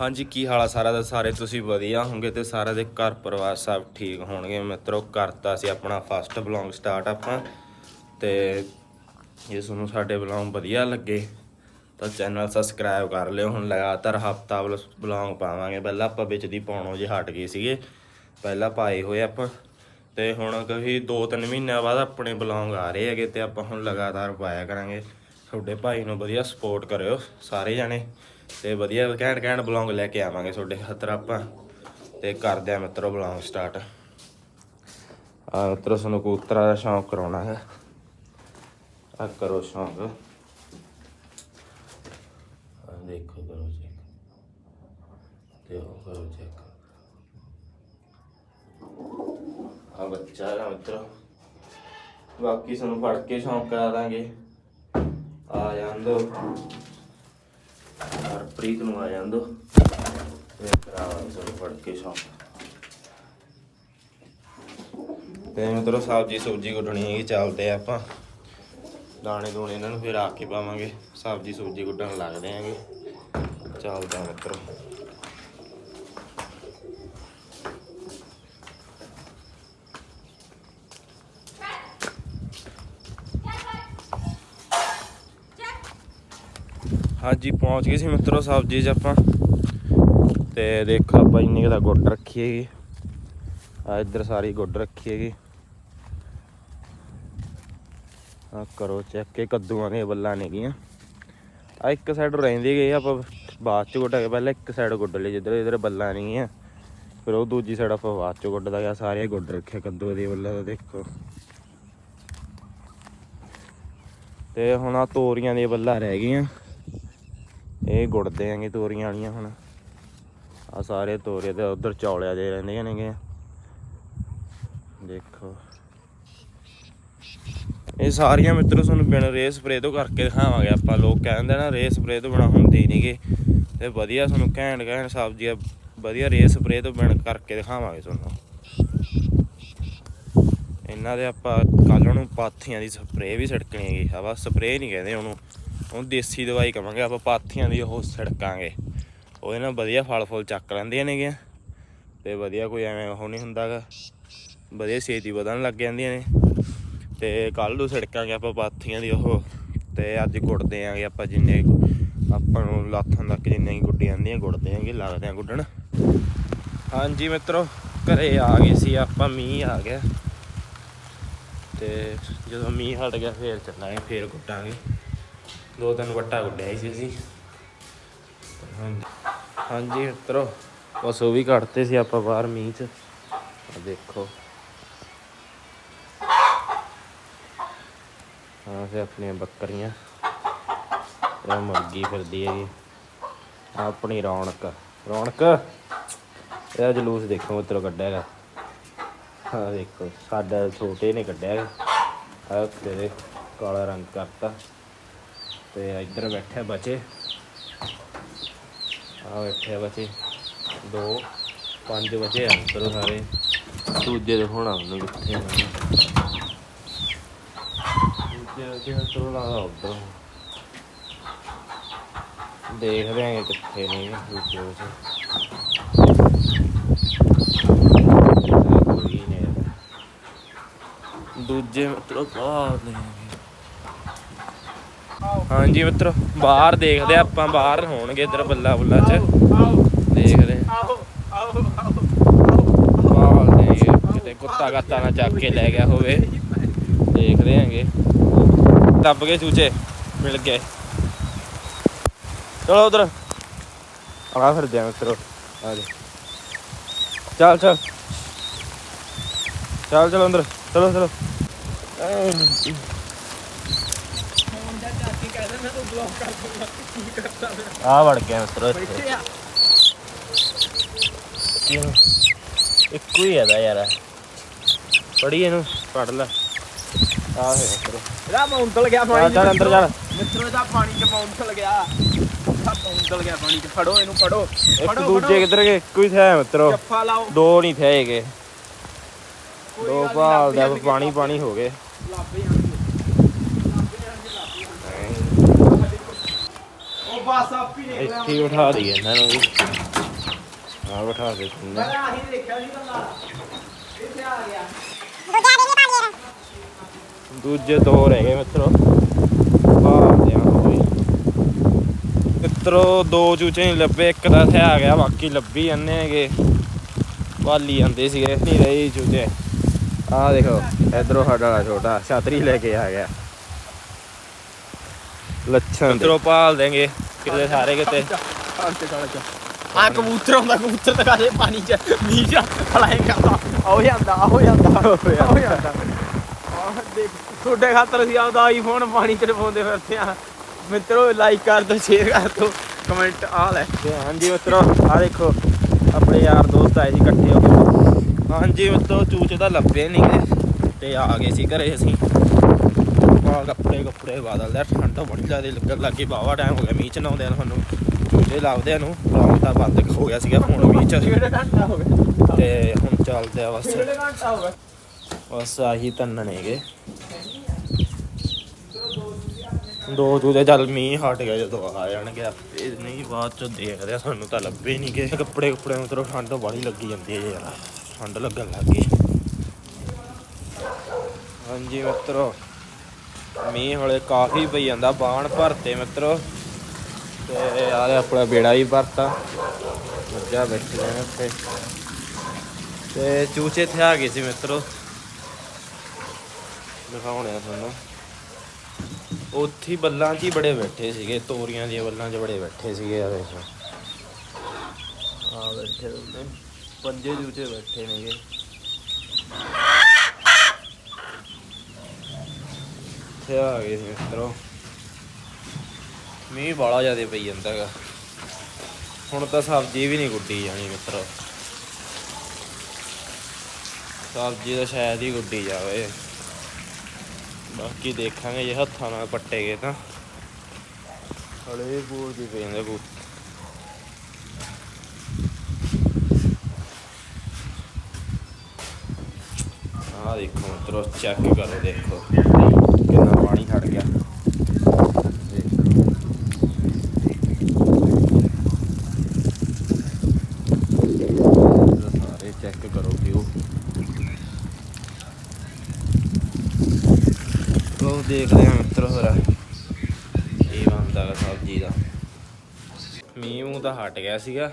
ਹਾਂਜੀ, ਕੀ ਹਾਲ ਆ ਸਾਰਾ ਦਾ? ਸਾਰੇ ਤੁਸੀਂ ਵਧੀਆ ਹੋਵੋਗੇ ਤੇ ਸਾਰਾ ਦੇ ਘਰ ਪਰਿਵਾਰ ਸਭ ਠੀਕ ਹੋਣਗੇ। ਮਿੱਤਰੋ, ਕਰਤਾ ਸੀ ਆਪਣਾ ਫਸਟ ਬਲੌਗ ਸਟਾਰਟ ਆਪਾਂ ਤੇ ਜੇ ਤੁਹਾਨੂੰ ਸਾਡੇ ਬਲੌਗ ਵਧੀਆ ਲੱਗੇ ਤਾਂ ਚੈਨਲ ਸਬਸਕ੍ਰਾਈਬ ਕਰ ਲਿਓ। ਹੁਣ ਲਗਾਤਾਰ ਹਫਤਾ ਬਲੌਗ ਪਾਵਾਂਗੇ। ਪਹਿਲਾਂ ਆਪਾਂ ਵਿੱਚ ਦੀ ਪਾਉਣੋਂ ਜੇ ਹਟ ਗਏ ਸੀਗੇ। ਪਹਿਲਾਂ ਪਾਏ ਹੋਏ ਆਪਾਂ ਤੇ ਹੁਣ ਕਹੀ 2-3 ਮਹੀਨਿਆਂ ਬਾਅਦ ਆਪਣੇ ਬਲੌਗ ਆ ਰਹੇ ਹੈਗੇ ਤੇ ਆਪਾਂ ਹੁਣ ਲਗਾਤਾਰ ਪਾਇਆ ਕਰਾਂਗੇ। ਤੁਹਾਡੇ ਭਾਈ ਨੂੰ ਵਧੀਆ ਸਪੋਰਟ ਕਰਿਓ ਸਾਰੇ ਜਾਣੇ। ਤੇ ਵਧੀਆ ਘੈਂਟ ਘੈਂਟ ਬਲੌਗ ਲੈ ਕੇ ਆਵਾਂਗੇ ਤੁਹਾਡੇ ਖਾਤਰ ਆਪਾਂ ਤੇ ਕਰਦੇ ਆ ਮਿੱਤਰੋ ਬਲੌਗ ਸਟਾਰਟ। ਆ ਮਿੱਤਰੋ ਸਾਨੂੰ ਕਬੂਤਰਾਂ ਦਾ ਸ਼ੌਂਕ ਕਰਾਉਣਾ ਹੈ। ਆ ਕਰੋ ਸ਼ੌਂਕ। ਆ ਦੇਖੋ ਕਰੋ ਚੈੱਕ ਤੇ ਉਹ ਕਰੋ ਚੈੱਕ ਆ ਬੱਚਾ ਹੈ ਮਿੱਤਰੋ। ਬਾਕੀ ਸਾਨੂੰ ਫੜ ਕੇ ਸ਼ੌਂਕ ਕਰਾ ਦਾਂਗੇ। ਆ ਜਾਂਦੋ ਹਰਪ੍ਰੀਤ ਨੂੰ ਆ ਜਾਂਦੋ। ਤੇ ਕਰਾਵਾਂਗੇ ਸਾਨੂੰ ਫੜ ਕੇ ਸ਼ੌਂਕ ਤੇ ਮਿੱਤਰੋ, ਸਬਜੀ ਸਬਜੀ ਗੁੱਡਣੀ ਹੈਗੀ, ਚੱਲਦੇ ਆ ਆਪਾਂ। ਦਾਣੇ ਦੂਣੇ ਇਹਨਾਂ ਨੂੰ ਫਿਰ ਆ ਕੇ ਪਾਵਾਂਗੇ। ਸਬਜੀ ਸਬਜੀ ਗੁੱਡਣ ਲੱਗਦੇ ਆਂਗੇ ਚੱਲਦੇ ਆ ਮਿੱਤਰੋ। ਹਾਂਜੀ, ਪਹੁੰਚ ਗਏ ਸੀ ਮਿੱਤਰੋ ਸਬਜੀ 'ਚ ਆਪਾਂ। ਤੇ ਦੇਖੋ ਆਪਾਂ ਇੰਨੀ ਕੁ ਦਾ ਗੁੱਡ ਰੱਖੀ ਹੈਗੀ। ਆ ਇੱਧਰ ਸਾਰੀ ਗੁੱਡ ਰੱਖੀ ਹੈਗੀ। ਆ ਕਰੋ ਚੈੱਕ ਇਹ ਕੱਦੂਆਂ ਦੀਆਂ ਬੱਲਾਂ ਨੇਗੀਆਂ ਆ ਇੱਕ ਸਾਈਡ ਰਹਿੰਦੀ ਗਈ ਆਪਾਂ ਬਾਅਦ ਚ ਗੁੱਡ ਕੇ ਪਹਿਲਾਂ ਇੱਕ ਸਾਈਡ ਗੁੱਡ ਲਈ, ਜਿੱਧਰ ਇਧਰ ਬੱਲਾਂ ਨੇਗੀਆਂ ਫਿਰ ਉਹ ਦੂਜੀ ਸਾਈਡ ਆਪਾਂ ਬਾਅਦ ਚ ਗੁੱਡਦਾ ਗਿਆ ਸਾਰੇ ਗੁੱਡ ਰੱਖਿਆ ਕੱਦੂ ਦੀਆਂ ਬੱਲਾਂ ਦਾ, ਦੇਖੋ। ਤੇ ਹੁਣ ਆ ਤੋਰੀਆਂ ਦੀਆਂ ਬੱਲਾਂ ਰਹਿ ਗਈਆਂ। ਇਹ ਗੁੱਡਦੇ ਆਂਗੇ ਤੋਰੀਆਂ ਵਾਲੀਆਂ ਹੁਣ। ਆ ਸਾਰੇ ਤੋਰੇ ਤੇ ਉਧਰ ਚੌਲਿਆ ਦੇ ਰਹਿੰਦੇ ਨੇਗੇ। ਦੇਖੋ। ਇਹ ਸਾਰੀਆਂ ਮਿੱਤਰੋ, ਤੁਹਾਨੂੰ ਬਿਨ ਰੇ ਸਪਰੇ ਤੋਂ ਕਰਕੇ ਦਿਖਾਵਾਂਗੇ ਆਪਾਂ। ਲੋਕ ਕਹਿੰਦੇ ਨਾ ਰੇ ਸਪਰੇ ਤੋਂ ਬਿਨਾ ਹੁੰਦੀ ਨਹੀਂਗੇ ਤੇ ਵਧੀਆ ਤੁਹਾਨੂੰ ਘੈਂਟ ਘੈਂਟ ਸਬਜ਼ੀਆਂ, ਵਧੀਆ ਰੇ ਸਪਰੇ ਤੋਂ ਬਿਨ ਕਰਕੇ ਦਿਖਾਵਾਂਗੇ ਤੁਹਾਨੂੰ। ਇਹਨਾਂ ਦੇ ਆਪਾਂ ਕੱਲ ਨੂੰ ਪਾਥੀਆਂ ਦੀ ਸਪਰੇ ਵੀ ਛਿੜਕਣੀ ਹੈਗੀ। ਹਵਾ ਸਪਰੇ ਨਹੀਂ ਕਹਿੰਦੇ ਉਹਨੂੰ। ਉਹਨੂੰ ਦੇਸੀ ਦਵਾਈ ਕਵਾਂਗੇ, ਆਪਾਂ ਪਾਥੀਆਂ ਦੀ ਉਹ ਛਿੜਕਾਂਗੇ। ਉਹਦੇ ਨਾਲ ਵਧੀਆ ਫਲ ਫੁੱਲ ਚੱਕ ਲੈਂਦੀਆਂ ਨੇਗੀਆਂ, ਤੇ ਵਧੀਆ ਕੋਈ ਐਵੇਂ ਉਹ ਨਹੀਂ ਹੁੰਦਾਗਾ। ਵਧੀਆ ਛੇਤੀ ਵਧਣ ਲੱਗ ਜਾਂਦੀਆਂ ਨੇ। ਤੇ ਕੱਲ ਨੂੰ ਛਿੜਕਾਂਗੇ ਆਪਾਂ ਪਾਥੀਆਂ ਦੀ ਉਹ, ਤੇ ਅੱਜ ਗੁੱਡਦੇ ਆਂਗੇ ਆਪਾਂ ਜਿੰਨੇ, ਆਪਾਂ ਨੂੰ ਲੱਥਾਂ ਤੱਕ ਜਿੰਨੇ ਹੀ ਗੁੱਡੀ ਜਾਂਦੀਆਂ ਗੁੱਡਦੇ ਆਂਗੇ ਲੱਗਦੇ ਆਂ ਗੁੱਡਣ। ਹਾਂਜੀ ਮਿੱਤਰੋ, ਘਰੇ ਆ ਗਏ ਸੀ ਆਪਾਂ, ਮੀਂਹ ਆ ਗਿਆ। ਤੇ ਜਦੋਂ ਮੀਂਹ ਹਟ ਗਿਆ, ਫੇਰ ਚੱਲਾਂਗੇ, ਫੇਰ ਗੁੱਡਾਂਗੇ। ਦੋ ਤਿੰਨ ਵੱਟਾ ਗੁੱਡਿਆ ਸੀ ਅਸੀਂ। ਹਾਂਜੀ ਹਾਂਜੀ ਮਿੱਤਰੋ, ਬਸ ਉਹ ਵੀ ਕੱਢਤੇ ਸੀ ਆਪਾਂ ਬਾਹਰ ਮੀਂਹ 'ਚ। ਆ ਦੇਖੋ। ਹਾਂ ਸੇ ਆਪਣੀਆਂ ਬੱਕਰੀਆਂ। ਇਹ ਮੁਰਗੀ ਫਿਰਦੀ ਹੈ ਜੀ ਆਪਣੀ ਰੌਣਕ। ਰੌਣਕ ਇਹਦਾ ਜਲੂਸ ਦੇਖੋ ਮਿੱਤਰੋ ਕੱਢਿਆ ਹੈਗਾ। ਹਾਂ ਦੇਖੋ, ਸਾਡਾ ਛੋਟੇ ਨੇ ਕੱਢਿਆ ਹੈਗਾ। ਆਹ ਤੇਰੇ ਕਾਲਾ ਰੰਗ ਕਰਤਾ। ਤੇ ਇੱਧਰ ਬੈਠੇ ਬੱਚੇ। ਆ ਬੈਠੇ ਆ ਬੱਚੇ। ਦੋ, ਪੰਜ ਬੱਚੇ ਆ ਅੰਦਰ ਸਾਰੇ। ਦੂਜੇ ਦੇ ਹੋਣਾ ਉਹਨੂੰ ਕਿੱਥੇ ਆ। ਦੂਜੇ ਦੇ ਅੰਦਰ ਲਾ ਉੱਧਰ। ਦੇਖਦੇ ਆਂ ਕਿੱਥੇ ਨੇ ਦੂਜੇ ਬੱਚੇ। ਦੂਜੇ ਮਤਲਬ ਬਾਹਰ ਨੇ ਹਾਂਜੀ ਮਿੱਤਰ, ਬਾਹਰ ਦੇਖਦੇ ਆ ਆਪਾਂ ਬਾਹਰ ਹੋਣਗੇ ਇਧਰ ਬੱਲਾ ਬੁੱਲਾ ਚ। ਦੇਖਦੇ ਆਓ ਆਓ ਆਓ ਕਿਤੇ ਕੁੱਤਾ ਗੱਤਾ ਨਾ ਚੱਕ ਕੇ ਲੈ ਗਿਆ ਹੋਵੇ। ਦੇਖਦੇ ਆਂਗੇ ਦੱਬ ਗਏ ਚੂਚੇ, ਮਿਲ ਗਏ। ਚਲੋ ਉਧਰ। ਆਣਾ ਫਿਰ ਦਿਆਂ ਮਿੱਤਰੋ, ਆ ਜਾ। ਚੱਲ ਚੱਲ। ਚੱਲ, ਚਲੋ ਅੰਦਰ ਚਲੋ ਚਲੋ। ਮੈਂ ਤੂੰ ਬਲੌਕ ਕਰ ਦੂੰਗਾ ਕੀ ਕਰਦਾ ਮੈਂ ਆ ਵੜ ਗਿਆ ਮਿੱਤਰੋ ਇੱਥੇ ਬੈਠੇ ਆ। ਕਿਉਂ ਇੱਕੋ ਹੀ ਆਦਾ ਯਾਰ। ਪੜੀ ਇਹਨੂੰ। ਪੜ ਲੈ। ਆ ਹੈ ਮਿੱਤਰੋ ਇਹਦਾ ਮੌਂਤਲ ਗਿਆ ਪਾਣੀ ਚੱਲ ਅੰਦਰ ਚੱਲ। ਮਿੱਤਰੋ ਇਹਦਾ ਪਾਣੀ ਚ ਮੌਂਤਲ ਗਿਆ। ਇਹਦਾ ਮੌਂਤਲ ਗਿਆ ਪਾਣੀ ਚ। ਫੜੋ ਇਹਨੂੰ ਫੜੋ। ਇੱਕ ਦੂਜੇ ਕਿੱਧਰ ਗਏ? ਇੱਕੋ ਹੀ ਥਿਆ ਮਿੱਤਰੋ। ਜੱਫਾ ਲਾਓ। ਦੋ ਨਹੀਂ ਥਏਗੇ ਕੋਈ ਦੋ ਨੀ, ਭਾਲ ਦਾ ਲੱਭ ਜਾਣਗੇ, ਪਾਣੀ ਪਾਣੀ ਹੋ ਗਏ। ਲੱਭ ਜਾਣਗੇ ਲੱਭ ਜਾਣਗੇ, ਲੱਭ ਜਾਣਗੇ। ਉਹ ਬਸ ਆਪ ਹੀ ਇੱਥੇ ਹੀ ਉਠਾ ਦਈਏ ਇਹਨਾਂ ਨੂੰ ਵੀ। ਆ ਬਿਠਾ ਦੇ ਤੂੰ। ਮੈਂ ਆਹੀ ਦੇਖਿਆ ਸੀ ਬੰਦਾ। ਇੱਥੇ ਆ ਗਿਆ। ਦੂਜੇ ਦੋ ਰਹਿ ਗਏ ਮਿੱਤਰੋ। ਭਾਲਦੇ ਆ ਹੋਈ ਮਿੱਤਰੋ ਦੋ ਚੂਚੇ ਨਹੀਂ ਲੱਭੇ ਇੱਕ ਤਾਂ ਇੱਥੇ ਆ ਗਿਆ ਬਾਕੀ ਲੱਭੀ ਜਾਂਦੇ ਹੈਗੇ। ਭਾਲੀ ਜਾਂਦੇ ਸੀਗੇ ਨਹੀਂ ਰਹੀ ਚੂਚੇ। ਆਹ ਦੇਖੋ ਇਧਰੋਂ ਸਾਡਾ ਵਾਲਾ ਛੋਟਾ ਛਤਰੀ ਲੈ ਕੇ ਆ ਗਿਆ। ਲੱਛਣ ਮਿੱਤਰੋ ਭਾਲ ਦੇਂਗੇ ਕਿਤੇ ਸਾਰੇ ਕਿਤੇ। ਆ ਕਬੂਤਰ ਹੁੰਦਾ ਕਬੂਤਰ ਤਾਂ ਕਾਲੇ ਪਾਣੀ ਚ ਮੀਂਹ ਚ ਫਲਾਈ ਕਰਦਾ ਆਓ ਜਾਂਦਾ ਆਓ ਜਾਂਦਾ ਆਓ ਜਾਂਦਾ ਆਹ ਦੇਖ ਤੁਹਾਡੇ ਖਾਤਰ ਅਸੀਂ ਆਪਦਾ ਆਈਫੋਨ ਪਾਣੀ ਚ ਪਾਉਂਦੇ ਫਿਰਦੇ ਆ ਮਿੱਤਰੋ ਲਾਈਕ ਕਰ ਦਿਓ ਸ਼ੇਅਰ ਕਰ ਦਿਓ ਕਮੈਂਟ ਆ ਲੈ। ਹਾਂਜੀ ਮਿੱਤਰੋ ਆ ਦੇਖੋ ਆਪਣੇ ਯਾਰ ਦੋਸਤ ਆਏ ਸੀ ਇਕੱਠੇ ਹੋ ਕੇ। ਹਾਂਜੀ ਮਿੱਤਰੋ ਚੂਚੇ ਤਾਂ ਲੱਭੇ ਨਹੀਂ ਤੇ ਆ ਗਏ ਸੀ ਘਰੇ ਅਸੀਂ। ਪਾ ਕੱਪੜੇ ਕੱਪੜੇ ਬਾਦਲ ਦਾ ਠੰਡ ਤਾਂ ਬੜੀ ਜ਼ਿਆਦਾ ਲੱਗਣ ਲੱਗੀ ਬਾਵਾ ਟਾਈਮ ਹੋ ਗਿਆ ਮੀਂਹ ਚ ਨਾਉਂਦੇ ਆ ਸਾਨੂੰ ਚੂਚੇ ਲੱਭਦੇ ਨੂੰ ਬਲੌਗ ਤਾਂ ਬੰਦ ਹੋ ਗਿਆ ਸੀਗਾ ਹੁਣ ਮੀਂਹ ਚ ਤੇ ਹੁਣ ਚੱਲਦੇ ਆ ਬਸ। ਬਸ ਆਹੀ ਤੰਨ ਨੇਗੇ। ਦੋ ਚੂਚੇ ਚੱਲ ਮੀਂਹ ਹਟ ਗਿਆ ਜਦੋਂ ਆ ਜਾਣਗੇ ਆਪੇ। ਨਹੀਂ ਬਾਅਦ ਚ ਦੇਖਦੇ ਆ ਸਾਨੂੰ ਤਾਂ ਲੱਭੇ ਨਹੀਂ ਗਏ ਕੱਪੜੇ ਕੁੱਪੜੇ ਮਤਲਬ ਠੰਡ ਬੜੀ ਲੱਗੀ ਜਾਂਦੀ ਹੈ ਯਾਰ ਠੰਡ ਲੱਗਣ ਲੱਗ ਹਾਂਜੀ ਮਿੱਤਰੋ ਮੀਂਹ ਹਲੇ ਕਾਫੀ ਪਈ ਜਾਂਦਾ, ਬਾਣ ਭਰਤੇ ਮਿੱਤਰੋ। ਤੇ ਆਹ ਆਪਣਾ ਬੇੜਾ ਵੀ ਭਰਤਾ। ਮੱਝਾਂ ਬੈਠੀਆਂ ਨੇ ਉੱਤੇ ਤੇ ਚੂਚੇ ਇੱਥੇ ਆ ਗਏ ਸੀ ਮਿੱਤਰੋ। ਦਿਖਾਉਣੇ ਆ ਤੁਹਾਨੂੰ। ਉੱਥੇ ਬੱਲਾਂ 'ਚ ਹੀ ਬੜੇ ਬੈਠੇ ਸੀਗੇ, ਤੋਰੀਆਂ ਦੀਆਂ ਬੱਲਾਂ 'ਚ ਬੜੇ ਬੈਠੇ ਸੀਗੇ ਆ ਵੇਖੋ ਆ ਬੈਠੇ ਹੁੰਦੇ। ਪੰਜੇ ਚੂਚੇ ਬੈਠੇ ਨੇਗੇ। ਇੱਥੇ ਆ ਗਏ ਸੀ ਮਿੱਤਰੋ। ਮੀਂਹ ਬਾਲਾ ਜ਼ਿਆਦਾ ਪਈ ਜਾਂਦਾ ਹੈਗਾ ਹੁਣ ਤਾਂ ਸਬਜ਼ੀ ਵੀ ਨਹੀਂ ਗੁੱਡੀ ਜਾਣੀ ਮਿੱਤਰੋ। ਸਬਜ਼ੀ ਤਾਂ ਸ਼ਾਇਦ ਹੀ ਗੁੱਡੀ ਜਾਵੇ। ਬਾਕੀ ਦੇਖਾਂਗੇ ਜੇ ਹੱਥਾਂ ਨਾਲ ਪੱਟੇ ਗਏ ਤਾਂ। ਹਲੇ ਬੂਰ ਦੀ ਪਈ ਜਾਂਦੇ ਕੋ ਆਹ ਦੇਖੋ ਮਿੱਤਰੋ ਚੈੱਕ ਕਰੋ ਦੇਖੋ। ਕਿੰਨਾ ਪਾਣੀ ਖੜ ਗਿਆ। ਸਾਰੇ ਚੈੱਕ ਕਰੋ ਵਿਊ ਉਹ ਦੇਖਦੇ ਹਾਂ ਮਿੱਤਰ ਹੋਰ ਕੀ ਬਣਦਾ ਗਾ ਸਬਜ਼ੀ ਦਾ। ਮੀਂਹ ਮੂੰਹ ਤਾਂ ਹਟ ਗਿਆ ਸੀਗਾ।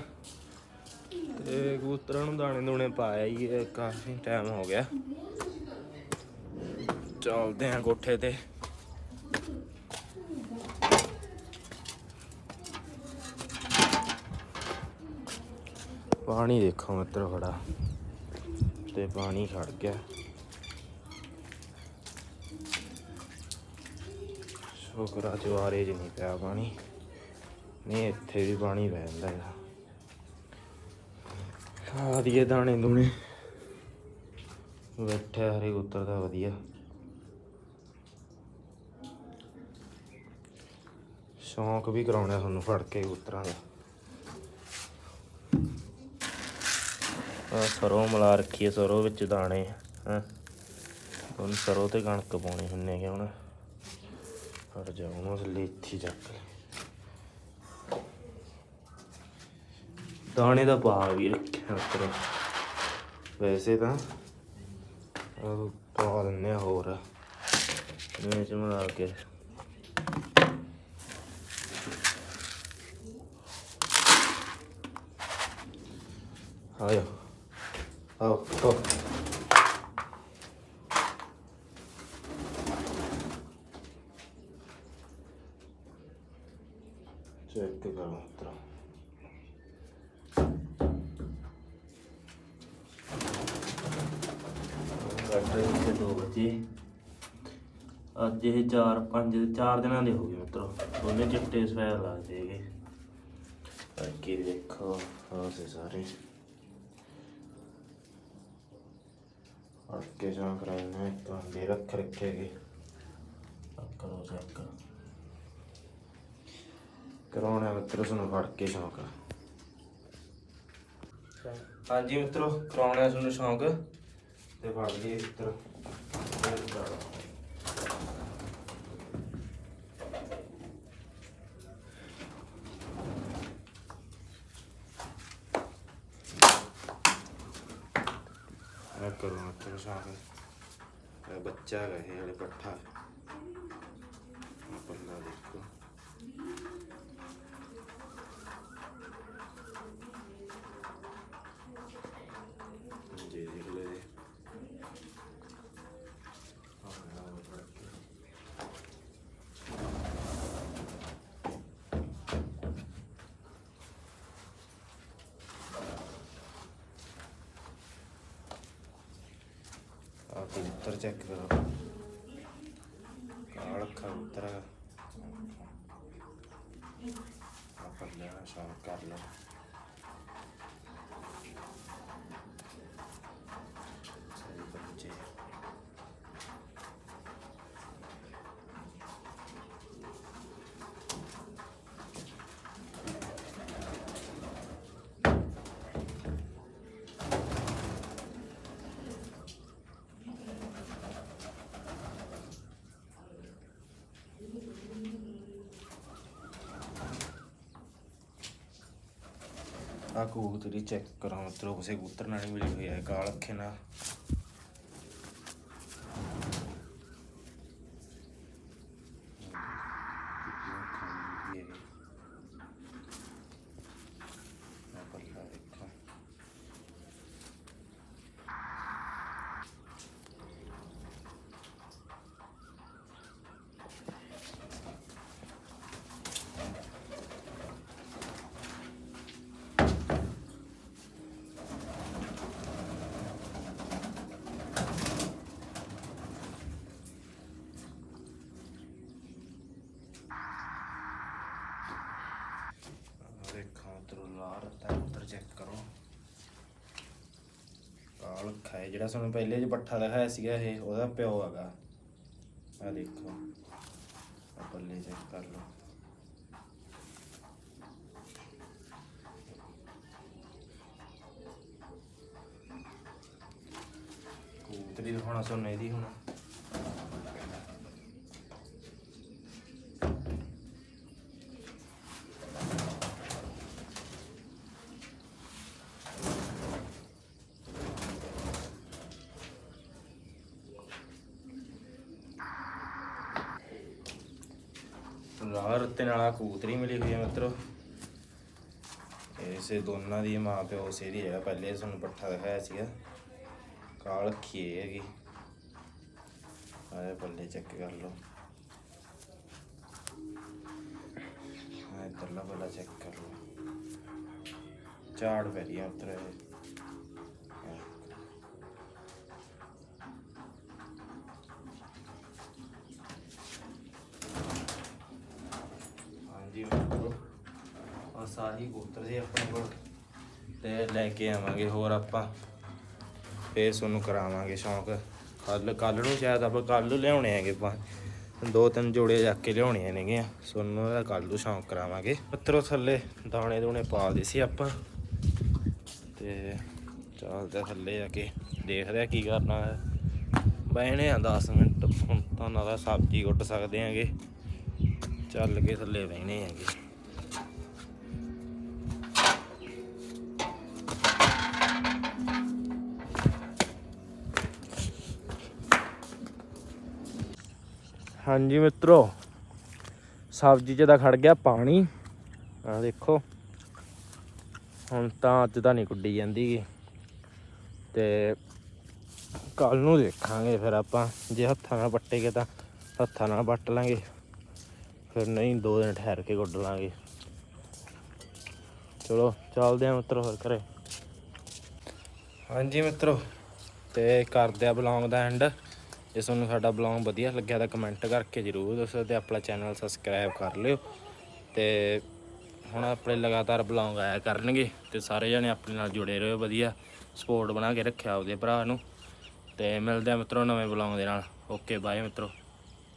ਤੇ ਕਬੂਤਰਾਂ ਨੂੰ ਦਾਣੇ ਦੂਣੇ ਪਾਇਆ ਹੀ ਕਾਫੀ ਟਾਈਮ ਹੋ ਗਿਆ। ਚੱਲਦੇ ਹਾਂ ਕੋਠੇ ਤੇ। ਪਾਣੀ ਦੇਖੋ ਮਿੱਤਰ ਖੜਾ ਤੇ ਪਾਣੀ ਖੜ ਗਿਆ। ਸ਼ੁਕਰ ਆ ਜਵਾਰੇ ਚ ਨਹੀਂ ਪਿਆ ਪਾਣੀ। ਨਹੀਂ, ਇੱਥੇ ਵੀ ਪਾਣੀ ਪੈ ਜਾਂਦਾ ਹੈ ਖਾ ਦੀਏ ਦਾਣੇ ਦੂਣੇ ਬੈਠੇ ਹਰੇ ਉੱਤਰ ਵਧੀਆ। ਸ਼ੌਂਕ ਵੀ ਕਰਾਉਣਾ ਤੁਹਾਨੂੰ ਫੜ ਕੇ ਉਤਰਾਂ ਦਾ। ਆ ਸਰੋਂ ਮਿਲਾ ਰੱਖੀ ਹੈ ਸਰੋਂ ਵਿੱਚ ਦਾਣੇ ਹਾਂ। ਹੁਣ ਸਰੋਂ ਤੇ ਕਣਕ ਪਾਉਣੀ ਹੁੰਨੇ ਕਿ ਹੁਣ। ਹਟ ਜਾ, ਉਹਨੂੰ ਥੱਲੇ ਇੱਥੇ ਚੱਕ ਲੈ ਦਾਣੇ ਦਾ ਪਾ ਵੀ ਰੱਖਿਆ ਉੱਪਰ। ਵੈਸੇ ਤਾਂ ਉਹ ਪਾ ਦਿੰਨੇ ਆ ਹੋਰ। ਜਿਵੇਂ ਚ ਮਿਲਾ ਕੇ ਆਇਓ ਆਓ ਆਓ ਚੈੱਕ ਕਰੋ ਤਰਾ ਬੈਟਰੀ ਇੱਥੇ 2 ਵਜੇ ਅੱਜ ਇਹ 4 5 4 ਦਿਨਾਂ ਦੇ ਹੋ ਗਏ ਮਿੱਤਰੋ। ਦੋਨੇ ਚਿੱਟੇ ਸਵੈਰ ਲੱਗਦੇ ਹੈਗੇ। ਬਾਕੀ ਦੇਖੋ, ਆਹ ਸੇ ਸਾਰੇ। ਅੱਗੇ ਜਾ ਕਰਾਉਣਾ ਤਾਂ ਦੇ ਰੱਖ ਰੱਖੇਗੇ ਕਰੋ ਚੈੱਕ ਕਰਾਉਣਾ ਮਿੱਤਰੋ, ਤੁਹਾਨੂੰ ਫੜ ਕੇ ਸ਼ੌਂਕ। ਹਾਂਜੀ ਮਿੱਤਰੋ, ਕਰਾਉਣਾ ਤੁਹਾਨੂੰ ਸ਼ੌਂਕ। ਤੇ ਫੜ ਲਈਏ ਮਿੱਤਰ। ਚੈੱਕ ਕਰੋ ਮਿੱਤਰੋ ਸ਼ੌਂਕ ਇਹ ਬੱਚਾ ਹੈਗਾ ਇਹ ਹਲੇ ਪੱਠਾ ਆਹ ਪੱਲਾ ਦੇਖੋ ਜੀ ਦੇਖ ਲਓ ਇਹ ਆਹ ਆਹ ਬੱਚਾ। ਆ ਕਬੂਤਰ ਚੈੱਕ ਕਰੋ। ਕਾਲ ਕਬੂਤਰ ਆਪਾਂ ਲੈਣਾ ਸ਼ੌਂਕ ਕਰ ਲਓ ਸਹੀ ਬੱਚੇ ਆ ਕਬੂਤਰੀ ਚੈੱਕ ਕਰਾਂ ਮਤਲਬ ਕਿਸੇ ਕਬੂਤਰ ਨਾਲ ਨਹੀਂ ਮਿਲੀ ਹੋਈ ਹੈ ਕਾਲ ਅੱਖੇ ਨਾਲ। ਆਹ ਪੱਲਾ ਦੇਖੋ। ਆਹ ਦੇਖੋ ਉਧਰੋਂ ਲਾਰ ਤਾਂ ਉੱਧਰ ਚੈੱਕ ਕਰੋ। ਕਾਲ ਅੱਖਾ ਜਿਹੜਾ ਸਾਨੂੰ ਪਹਿਲੇ ਚ ਪੱਠਾ ਦਿਖਾਇਆ ਸੀਗਾ ਇਹ, ਉਹਦਾ ਪਿਓ ਹੈਗਾ। ਆ ਦੇਖੋ ਆ ਪੱਲੇ ਚੈੱਕ ਕਰ ਲਓ। ਕਬੂਤਰੀ ਦਿਖਾਉਣਾ ਸਾਨੂੰ ਇਹਦੀ ਹੁਣ। ਲਾਲ ਨਾਲ ਆਹ ਕਬੂਤਰੀ ਮਿਲੀ ਹੋਈ ਹੈ ਮਿੱਤਰੋ। ਇਸੇ ਦੋਨਾਂ ਦੀ ਮਾਂ ਪਿਓ ਸੇ ਦੀ ਪਹਿਲੇ ਤੁਹਾਨੂੰ ਪੱਠਾ ਦਿਖਾਇਆ ਸੀਗਾ। ਕਾਲ ਖੀਏ ਹੈਗੀ। ਆਏ ਪੱਲੇ ਚੈੱਕ ਕਰ ਲਓ। ਆਹ ਇੱਧਰਲਾ ਪੱਲਾ ਚੈੱਕ ਕਰ ਲਓ। ਝਾੜ ਪੈ ਰਹੀ ਹੈ ਉੱਤਰ ਇਹ ਹਾਂਜੀ ਮਿੱਤਰੋ ਆ ਸਾਰੀ ਕਬੂਤਰ ਸੀ ਆਪਣੇ ਕੋਲ। ਤੇ ਲੈ ਕੇ ਆਵਾਂਗੇ ਹੋਰ ਆਪਾਂ। ਫੇਰ ਤੁਹਾਨੂੰ ਕਰਾਵਾਂਗੇ ਸ਼ੌਂਕ। ਕੱਲ ਕੱਲ ਨੂੰ ਸ਼ਾਇਦ ਆਪਾਂ ਕੱਲ ਲਿਆਉਣੇ ਹੈਗੇ ਆਪਾਂ। ਦੋ ਤਿੰਨ ਜੋੜੇ ਜਾ ਕੇ ਲਿਆਉਣੀਆਂ ਨੇਗੀਆਂ। ਤੁਹਾਨੂੰ ਇਹਦਾ ਕੱਲ ਨੂੰ ਸ਼ੌਂਕ ਕਰਾਵਾਂਗੇ। ਪੱਤਰੋਂ ਥੱਲੇ ਦਾਣੇ ਦੂਣੇ ਪਾ ਦੇ ਸੀ ਆਪਾਂ। ਤੇ ਚੱਲਦੇ ਥੱਲੇ ਜਾ ਕੇ। ਦੇਖਦੇ ਆ ਕੀ ਕਰਨਾ ਹੈ। ਬਹਿਣੇ ਆ 10 ਮਿੰਟ। ਹੁਣ ਤਾਂ ਨਾ ਸਬਜ਼ੀ ਕੁੱਟ ਸਕਦੇ ਆਂਗੇ ਚੱਲ ਕੇ ਥੱਲੇ ਬਹਿਣੇ ਹੈਗੇ। ਹਾਂਜੀ ਮਿੱਤਰੋ, ਸਬਜ਼ੀ 'ਚ ਤਾਂ ਖੜ ਗਿਆ ਪਾਣੀ। ਆ ਦੇਖੋ, ਹੁਣ ਤਾਂ ਅੱਜ ਤਾਂ ਨਹੀਂ ਕੁੱਡੀ ਜਾਂਦੀ ਗੀ। ਤੇ ਕੱਲ ਨੂੰ ਦੇਖਾਂਗੇ ਫਿਰ ਆਪਾਂ, ਜੇ ਹੱਥਾਂ ਨਾਲ ਪੱਟੇਗੇ ਤਾਂ ਹੱਥਾਂ ਨਾਲ ਵੱਟ ਲਾਂਗੇ। ਫਿਰ ਨਹੀਂ, ਦੋ ਦਿਨ ਠਹਿਰ ਕੇ ਗੁੱਡ ਲਾਂਗੇ। ਚਲੋ, ਚੱਲਦੇ ਆ ਮਿੱਤਰੋ ਹੋਰ ਘਰੇ। ਹਾਂਜੀ ਮਿੱਤਰੋ, ਤੇ ਕਰਦੇ ਆ ਬਲੌਗ ਦਾ ਐਂਡ ਜੇ ਤੁਹਾਨੂੰ ਸਾਡਾ ਬਲੌਗ ਵਧੀਆ ਲੱਗਿਆ ਤਾਂ ਕਮੈਂਟ ਕਰਕੇ ਜਰੂਰ ਦੱਸੋ ਤੇ ਆਪਣਾ ਚੈਨਲ ਸਬਸਕ੍ਰਾਈਬ ਕਰ ਲਿਓ। ਤੇ ਹੁਣ ਆਪਣੇ ਲਗਾਤਾਰ ਬਲੌਗ ਆਇਆ ਕਰਨਗੇ ਤੇ ਸਾਰੇ ਜਣੇ ਆਪਣੇ ਨਾਲ ਜੁੜੇ ਰਹੋ ਵਧੀਆ। ਸਪੋਰਟ ਬਣਾ ਕੇ ਰੱਖਿਆ ਆਪਦੇ ਭਰਾ ਨੂੰ। ਤੇ ਮਿਲਦੇ ਆ ਮਿੱਤਰੋ ਨਵੇਂ ਬਲੌਗ ਦੇ ਨਾਲ। ਓਕੇ ਬਾਏ ਮਿੱਤਰੋ।